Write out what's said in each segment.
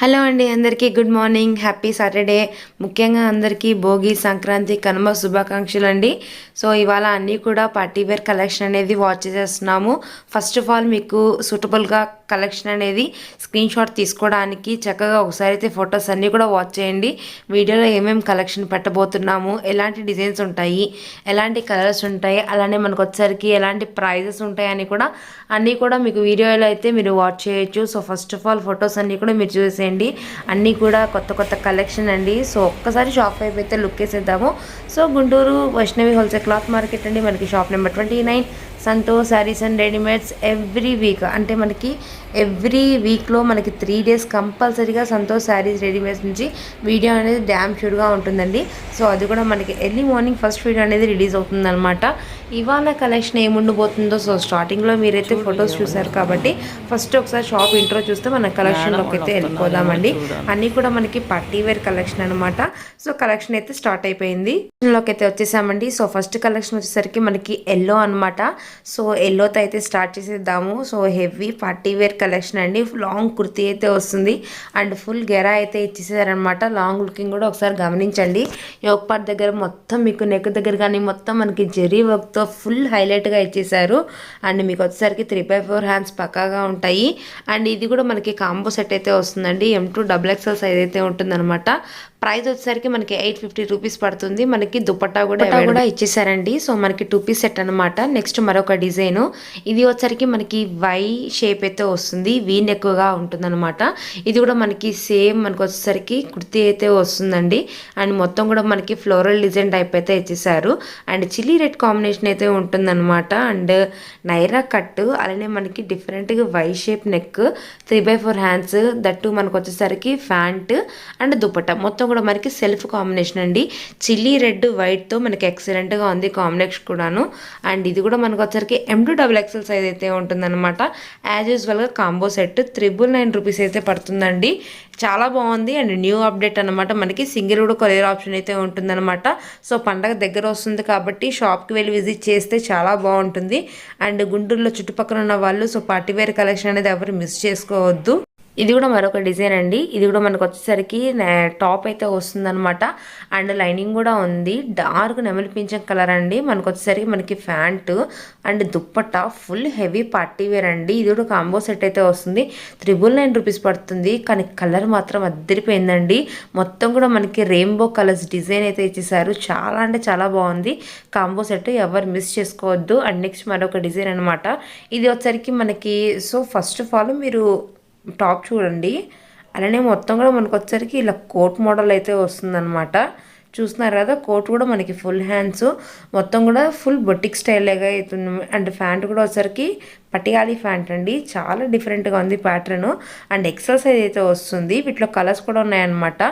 Hello అండి అందరికీ good morning. Happy Saturday. ముఖ్యంగా అందరికీ భోగి సంక్రాంతి కనుమ శుభాకాంక్షలు అండి సో ఇవాళ అన్నీ కూడా పార్టీ వేర్ కలెక్షన్ అనేది వాచ్ చేస్తున్నాము ఫస్ట్ ఆఫ్ ఆల్ మీకు సూటబుల్గా కలెక్షన్ అనేది స్క్రీన్ షాట్ తీసుకోవడానికి చక్కగా ఒకసారి అయితే ఫొటోస్ అన్నీ కూడా వాచ్ చేయండి. వీడియోలో ఏమేమి కలెక్షన్ పెట్టబోతున్నాము ఎలాంటి డిజైన్స్ ఉంటాయి ఎలాంటి కలర్స్ ఉంటాయి అలానే మనకు వచ్చేసరికి ఎలాంటి ప్రైజెస్ ఉంటాయి అని కూడా అన్నీ కూడా మీకు వీడియోలో అయితే మీరు వాచ్ చేయొచ్చు. So first of all photos అన్నీ కూడా మీరు చూసేయండి. అన్నీ కూడా కొత్త కొత్త కలెక్షన్ అండి. సో ఒక్కసారి షాప్ వైపు అయితే look వేసేద్దాము. So Guntur Vaishnavi wholesale cloth market అండి. మనకి shop number twenty nine Santosh sarees and readymades every week. అంటే మనకి ఎవ్రీ వీక్లో మనకి త్రీ డేస్ కంపల్సరీగా సంతోష్ శారీస్ రెడీమేడ్స్ నుంచి వీడియో అనేది డ్యామ్ షూర్గా ఉంటుందండి. సో అది కూడా మనకి ఎర్లీ మార్నింగ్ ఫస్ట్ వీడియో అనేది రిలీజ్ అవుతుందన్నమాట. ఇవాళ కలెక్షన్ ఏముండిపోతుందో సో స్టార్టింగ్లో మీరైతే ఫొటోస్ చూసారు కాబట్టి ఫస్ట్ ఒకసారి షాప్ ఇంట్రో చూస్తే మన కలెక్షన్లోకి అయితే వెళ్ళిపోదామండి. అన్నీ కూడా మనకి పార్టీ వేర్ కలెక్షన్ అనమాట సో కలెక్షన్ అయితే స్టార్ట్ అయిపోయింది. లోకి అయితే వచ్చేసామండి. సో ఫస్ట్ కలెక్షన్ వచ్చేసరికి మనకి ఎల్లో అనమాట సో ఎల్లోతో అయితే స్టార్ట్ చేసేద్దాము. So heavy party wear collection అండి. లాంగ్ కుర్తీ అయితే వస్తుంది. అండ్ ఫుల్ గెరా అయితే ఇచ్చేసారనమాట లాంగ్ లుకింగ్ కూడా ఒకసారి గమనించండి. యోక్ పార్ట్ దగ్గర మొత్తం మీకు నెక్ దగ్గర కానీ మొత్తం మనకి జెరీ వర్క్తో ఫుల్ హైలైట్గా ఇచ్చేసారు అండ్ మీకు వచ్చేసరికి త్రీ బై ఫోర్ హ్యాండ్స్ పక్కాగా ఉంటాయి. అండ్ ఇది కూడా మనకి కాంబో సెట్ అయితే వస్తుందండి. M two double XL size అయితే ఉంటుందన్నమాట. ప్రైస్ వచ్చేసరికి మనకి ఎయిట్ ఫిఫ్టీ రూపీస్ పడుతుంది. మనకి దుపట్టా కూడా కూడా ఇచ్చేసారండి. సో మనకి టూ పీస్ సెట్ అనమాట నెక్స్ట్ మరొక డిజైన్. ఇది వచ్చరికి మనకి వై షేప్ అయితే వస్తుంది. వీ ఎక్కువగా ఉంటుందన్నమాట. ఇది కూడా మనకి సేమ్ మనకు వచ్చేసరికి కుర్తీ అయితే వస్తుందండి. అండ్ మొత్తం కూడా మనకి ఫ్లోరల్ డిజైన్ టైప్ అయితే ఇచ్చేసారు. అండ్ చిల్లీ రెడ్ కాంబినేషన్ అయితే ఉంటుందన్నమాట. అండ్ నైరా కట్ అలానే మనకి డిఫరెంట్గా Y shape neck three by four hands that మనకు వచ్చేసరికి ఫ్యాంట్ అండ్ దుపట్టా. మొత్తం కూడా మనకి సెల్ఫ్ కాంబినేషన్ అండి. చిల్లీ రెడ్ వైట్తో మనకి ఎక్సలెంట్గా ఉంది కాంబినేషన్ కూడాను. అండ్ ఇది కూడా మనకు వచ్చరికి M two double XL size అయితే ఉంటుందన్నమాట. యాజ్ యూజువల్గా combo set triple nine rupees అయితే పడుతుందండి. చాలా బాగుంది. అండ్ న్యూ అప్డేట్ అనమాట మనకి సింగిల్ కూడా కొరియర్ ఆప్షన్ అయితే ఉంటుందన్నమాట. సో పండగ దగ్గర వస్తుంది కాబట్టి షాప్కి వెళ్ళి విజిట్ చేస్తే చాలా బాగుంటుంది. అండ్ గుంటూరులో చుట్టుపక్కల ఉన్న వాళ్ళు సో పార్టీవేర్ కలెక్షన్ అనేది ఎవరు మిస్ చేసుకోవద్దు. ఇది కూడా మరొక డిజైన్ అండి. ఇది కూడా మనకు వచ్చేసరికి టాప్ అయితే వస్తుందన్నమాట. అండ్ లైనింగ్ కూడా ఉంది. డార్క్ నెమలి పింఛం కలర్ అండి. మనకు వచ్చేసరికి మనకి pant and dupatta full heavy party wear అండి. ఇది కూడా కాంబో సెట్ అయితే వస్తుంది. త్రిబుల్ నైన్ రూపీస్ పడుతుంది. కానీ కలర్ మాత్రం అద్దరిపోయిందండి. మొత్తం కూడా మనకి రెయిన్బో కలర్స్ డిజైన్ అయితే ఇచ్చేసారు. చాలా అంటే చాలా బాగుంది. కాంబో సెట్ ఎవరు మిస్ చేసుకోవద్దు. అండ్ నెక్స్ట్ మరొక డిజైన్ అనమాట ఇది వచ్చరికి మనకి సో ఫస్ట్ ఆఫ్ ఆల్ మీరు టాప్ చూడండి. అలానే మొత్తం కూడా మనకు వచ్చరికి ఇలా కోట్ మోడల్ అయితే వస్తుందన్నమాట. చూస్తున్నారు కదా కోట్ కూడా మనకి ఫుల్ హ్యాండ్స్ మొత్తం కూడా ఫుల్ బొటిక్ స్టైల్గా అవుతుంది అండ్ ప్యాంట్ కూడా వచ్చరికి పటియాలి ప్యాంట్ అండి. చాలా డిఫరెంట్గా ఉంది ప్యాటర్న్ అండ్ ఎక్సెల్ సైజ్ అయితే వస్తుంది. వీటిలో కలర్స్ కూడా ఉన్నాయన్నమాట.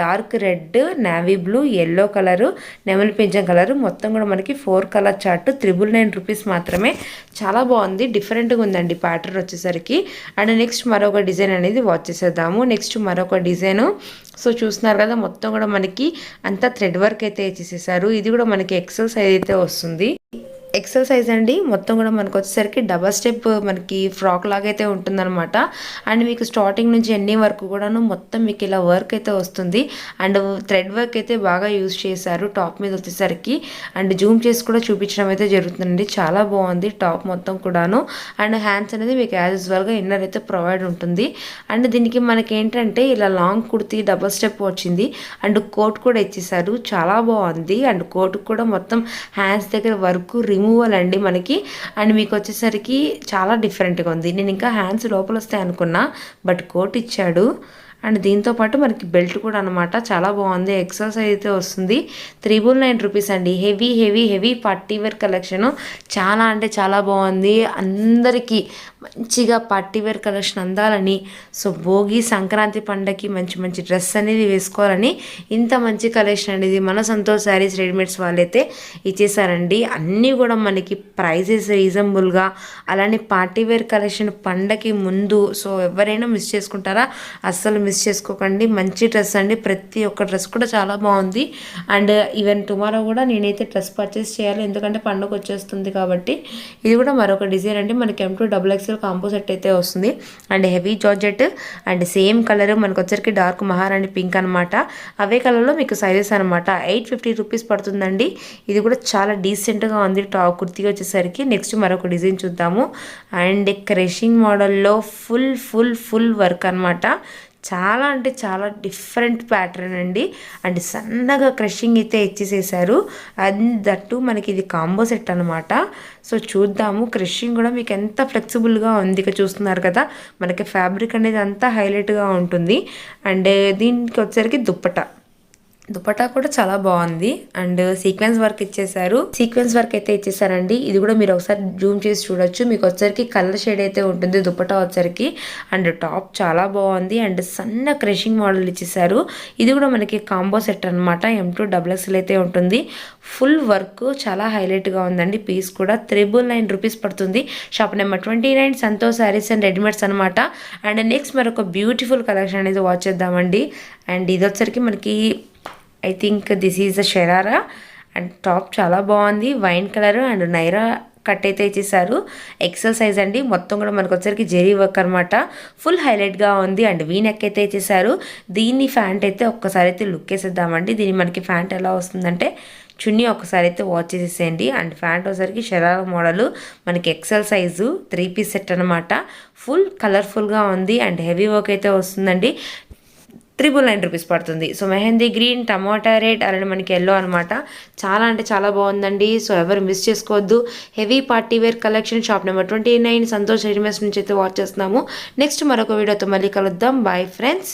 Dark red navy blue yellow colour నెమలి పింఛం కలర్ మొత్తం కూడా మనకి four colour chart triple nine rupees మాత్రమే. చాలా బాగుంది. డిఫరెంట్గా ఉందండి ప్యాటర్న్ వచ్చేసరికి. అండ్ నెక్స్ట్ మరొక డిజైన్ అనేది వాచ్ చేసేద్దాము నెక్స్ట్ మరొక డిజైను సో చూస్తున్నారు కదా మొత్తం కూడా మనకి అంతా థ్రెడ్ వర్క్ అయితే ఇచ్చేసేసారు ఇది కూడా మనకి ఎక్సెల్ సైజ్ అయితే వస్తుంది. ఎక్సర్సైజ్ అండి. మొత్తం కూడా మనకు వచ్చేసరికి డబల్ స్టెప్ మనకి ఫ్రాక్ లాగా అయితే ఉంటుందన్నమాట. అండ్ మీకు స్టార్టింగ్ నుంచి ఎన్ని వరకు కూడాను మొత్తం మీకు ఇలా వర్క్ అయితే వస్తుంది. అండ్ థ్రెడ్ వర్క్ అయితే బాగా యూజ్ చేశారు టాప్ మీద వచ్చేసరికి. అండ్ జూమ్ చేసి కూడా చూపించడం అయితే జరుగుతుందండి. చాలా బాగుంది టాప్ మొత్తం కూడాను. అండ్ హ్యాండ్స్ అనేది మీకు యాజ్ యూజువల్గా ఇన్నర్ అయితే ప్రొవైడ్ ఉంటుంది. అండ్ దీనికి మనకి ఏంటంటే ఇలా లాంగ్ కుర్తి డబల్ స్టెప్ వచ్చింది. అండ్ కోట్ కూడా ఇచ్చేసారు చాలా బాగుంది. అండ్ కోట్ కూడా మొత్తం హ్యాండ్స్ దగ్గర వర్క్ రిమూవల్ అండి మనకి. అండ్ మీకు వచ్చేసరికి చాలా డిఫరెంట్గా ఉంది. నేను ఇంకా హ్యాండ్స్ లోపల వస్తాయి అనుకున్నా బట్ కోట్ ఇచ్చాడు. అండ్ దీంతో పాటు మనకి బెల్ట్ కూడా అనమాట చాలా బాగుంది. ఎక్సర్సైజ్ అయితే వస్తుంది. త్రిబుల్ నైన్ రూపీస్ అండి. Heavy heavy heavy party wear collection. చాలా అంటే చాలా బాగుంది. అందరికీ మంచిగా పార్టీ వేర్ కలెక్షన్ అందాలని. సో భోగి సంక్రాంతి పండగకి మంచి మంచి డ్రెస్ అనేది వేసుకోవాలని ఇంత మంచి కలెక్షన్ అనేది మన సంతోష్ శారీస్ రెడీమేడ్స్ వాళ్ళైతే ఇచ్చేసారండి అన్నీ కూడా మనకి ప్రైజెస్ రీజనబుల్గా. అలానే పార్టీ వేర్ కలెక్షన్ పండగకి ముందు సో ఎవరైనా మిస్ చేసుకుంటారా? అస్సలు మిస్ మిస్ చేసుకోకండి. మంచి డ్రెస్ అండి. ప్రతి ఒక్క డ్రెస్ కూడా చాలా బాగుంది. అండ్ ఈవెన్ టుమారో కూడా నేనైతే డ్రెస్ పర్చేస్ చేయాలి. ఎందుకంటే పండుగ వచ్చేస్తుంది కాబట్టి. ఇది కూడా మరొక డిజైన్ అండి. మనకి M two double XL combo set అయితే వస్తుంది. And heavy georgette and same colour మనకు వచ్చరికి డార్క్ మహారాణి పింక్ అనమాట అవే కలర్లో మీకు సైజెస్ అనమాట ఎయిట్ ఫిఫ్టీ రూపీస్ పడుతుందండి. ఇది కూడా చాలా డీసెంట్గా ఉంది. టాప్ కుర్తీ వచ్చేసరికి నెక్స్ట్ మరొక డిజైన్ చూద్దాము. అండ్ క్రషింగ్ మోడల్లో ఫుల్ ఫుల్ ఫుల్ వర్క్ అనమాట చాలా అంటే చాలా డిఫరెంట్ ప్యాటర్న్ అండి. అండ్ సన్నగా క్రషింగ్ అయితే ఇచ్చేసేసారు. అండ్ దట్టు మనకి ఇది కాంబో సెట్ అనమాట సో చూద్దాము క్రషింగ్ కూడా మీకు ఎంత ఫ్లెక్సిబుల్గా ఉంది ఇక చూస్తున్నారు కదా. మనకి ఫ్యాబ్రిక్ అనేది అంతా హైలైట్గా ఉంటుంది. అండ్ దీనికి వచ్చేసరికి దుప్పట. దుపట్టా కూడా చాలా బాగుంది. అండ్ సీక్వెన్స్ వర్క్ ఇచ్చేసారు సీక్వెన్స్ వర్క్ అయితే ఇచ్చేసారండి ఇది కూడా మీరు ఒకసారి జూమ్ చేసి చూడొచ్చు. మీకు వచ్చరికి కలర్ షేడ్ అయితే ఉంటుంది. దుపట్టా వచ్చరికి అండ్ టాప్ చాలా బాగుంది. అండ్ సన్న క్రషింగ్ మోడల్ ఇచ్చేసారు ఇది కూడా మనకి కాంబో సెట్ అనమాట ఎం టూ డబుల్ ఎక్స్ఎల్ అయితే ఉంటుంది. ఫుల్ వర్క్ చాలా హైలైట్గా ఉందండి. పీస్ కూడా త్రిబుల్ నైన్ రూపీస్ పడుతుంది. Shop number twenty nine Santosh sarees and readymades అనమాట అండ్ నెక్స్ట్ మరొక బ్యూటిఫుల్ కలెక్షన్ అనేది వాచ్ చేద్దామండి. అండ్ ఇది వచ్చరికి మనకి I think this is the sharara and top చాలా బాగుంది. Wine colour and Naira cut అయితే ఇచ్చేసారు. ఎక్సెల్ సైజ్ అండి. మొత్తం కూడా మనకు వచ్చరికి జెరీ వర్క్ అనమాట ఫుల్ హైలైట్గా ఉంది. అండ్ వీ నెక్ అయితే ఇచ్చేసారు. దీన్ని ఫ్యాంట్ అయితే ఒక్కసారి అయితే లుక్ వేసేద్దామండి. దీన్ని మనకి ఫ్యాంట్ ఎలా వస్తుందంటే చున్నీ ఒకసారి అయితే వాచ్ చేసేసేయండి. అండ్ ఫ్యాంట్ వచ్చరికి షరారా మోడల్ మనకి XL size three piece set అనమాట ఫుల్ కలర్ఫుల్గా ఉంది. అండ్ హెవీ వర్క్ అయితే వస్తుందండి. త్రిబుల్ నైన్ రూపీస్ పడుతుంది. So mehndi green tomato red అలానే మనకి ఎల్లో అనమాట చాలా అంటే చాలా బాగుందండి. సో ఎవరు మిస్ చేసుకోవద్దు. Heavy party wear collection shop number twenty nine Santosh readymades నుంచి అయితే వాచ్ చేస్తున్నాము. నెక్స్ట్ మరొక వీడియోతో మళ్ళీ కలుద్దాం. Bye friends